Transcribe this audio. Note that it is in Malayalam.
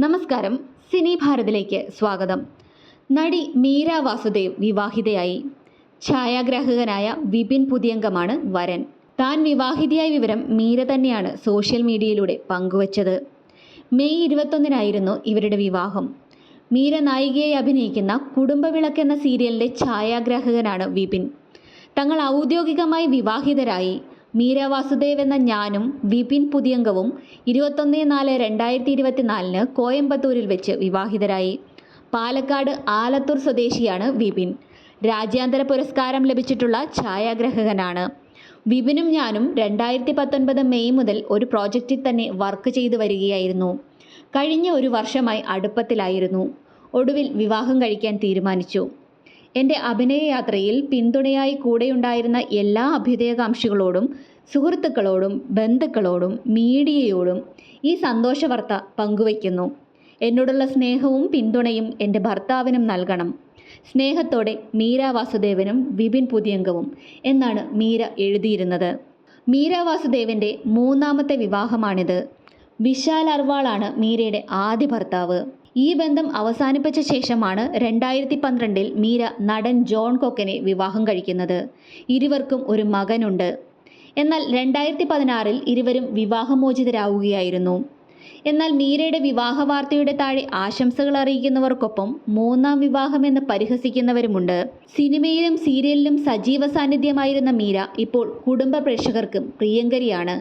നമസ്കാരം. സിനി ഭാരതിലേക്ക് സ്വാഗതം. നടി മീര വാസുദേവ് വിവാഹിതയായി. ഛായാഗ്രാഹകനായ വിപിൻ പുതിയംഗമാണ് വരൻ. താൻ വിവാഹിതയായ വിവരം മീര തന്നെയാണ് സോഷ്യൽ മീഡിയയിലൂടെ പങ്കുവച്ചത്. മെയ് ഇരുപത്തൊന്നിനായിരുന്നു ഇവരുടെ വിവാഹം. മീര നായികയായി അഭിനയിക്കുന്ന കുടുംബവിളക്ക് എന്ന സീരിയലിന്റെ ഛായാഗ്രാഹകനാണ് വിപിൻ. തങ്ങൾ ഔദ്യോഗികമായി വിവാഹിതരായി. മീര വാസുദേവ് എന്ന ഞാനും വിപിൻ പുതിയംഗവും ഇരുപത്തൊന്ന് നാല് രണ്ടായിരത്തി ഇരുപത്തിനാലിന് കോയമ്പത്തൂരിൽ വെച്ച് വിവാഹിതരായി. പാലക്കാട് ആലത്തൂർ സ്വദേശിയാണ് വിപിൻ. രാജ്യാന്തര പുരസ്കാരം ലഭിച്ചിട്ടുള്ള ഛായാഗ്രഹകനാണ്. വിപിനും ഞാനും രണ്ടായിരത്തി പത്തൊൻപത് മെയ് മുതൽ ഒരു പ്രോജക്റ്റിൽ തന്നെ വർക്ക് ചെയ്തു വരികയായിരുന്നു. കഴിഞ്ഞ ഒരു വർഷമായി അടുപ്പത്തിലായിരുന്നു. ഒടുവിൽ വിവാഹം കഴിക്കാൻ തീരുമാനിച്ചു. എന്റെ അഭിനയയാത്രയിൽ പിന്തുണയായി കൂടെയുണ്ടായിരുന്ന എല്ലാ അഭ്യുദയകാംക്ഷികളോടും സുഹൃത്തുക്കളോടും ബന്ധുക്കളോടും മീഡിയയോടും ഈ സന്തോഷ വാർത്ത പങ്കുവയ്ക്കുന്നു. എന്നോടുള്ള സ്നേഹവും പിന്തുണയും എന്റെ ഭർത്താവിനും നൽകണം. സ്നേഹത്തോടെ മീര വാസുദേവനും വിപിൻ പുതിയംഗവും എന്നാണ് മീര എഴുതിയിരുന്നത്. മീര വാസുദേവന്റെ മൂന്നാമത്തെ വിവാഹമാണിത്. വിശാൽ അർവാളാണ് മീരയുടെ ആദ്യ ഭർത്താവ്. ഈ ബന്ധം അവസാനിപ്പിച്ച ശേഷമാണ് രണ്ടായിരത്തി പന്ത്രണ്ടിൽ മീര നടൻ ജോൺ കൊക്കനെ വിവാഹം കഴിക്കുന്നത്. ഇരുവർക്കും ഒരു മകനുണ്ട്. എന്നാൽ രണ്ടായിരത്തി പതിനാറിൽ ഇരുവരും വിവാഹമോചിതരാവുകയായിരുന്നു. എന്നാൽ മീരയുടെ വിവാഹ വാർത്തയുടെ താഴെ ആശംസകൾ അറിയിക്കുന്നവർക്കൊപ്പം മൂന്നാം വിവാഹമെന്ന് പരിഹസിക്കുന്നവരുമുണ്ട്. സിനിമയിലും സീരിയലിലും സജീവ സാന്നിധ്യമായിരുന്ന മീര ഇപ്പോൾ കുടുംബ പ്രേക്ഷകർക്കും പ്രിയങ്കരിയാണ്.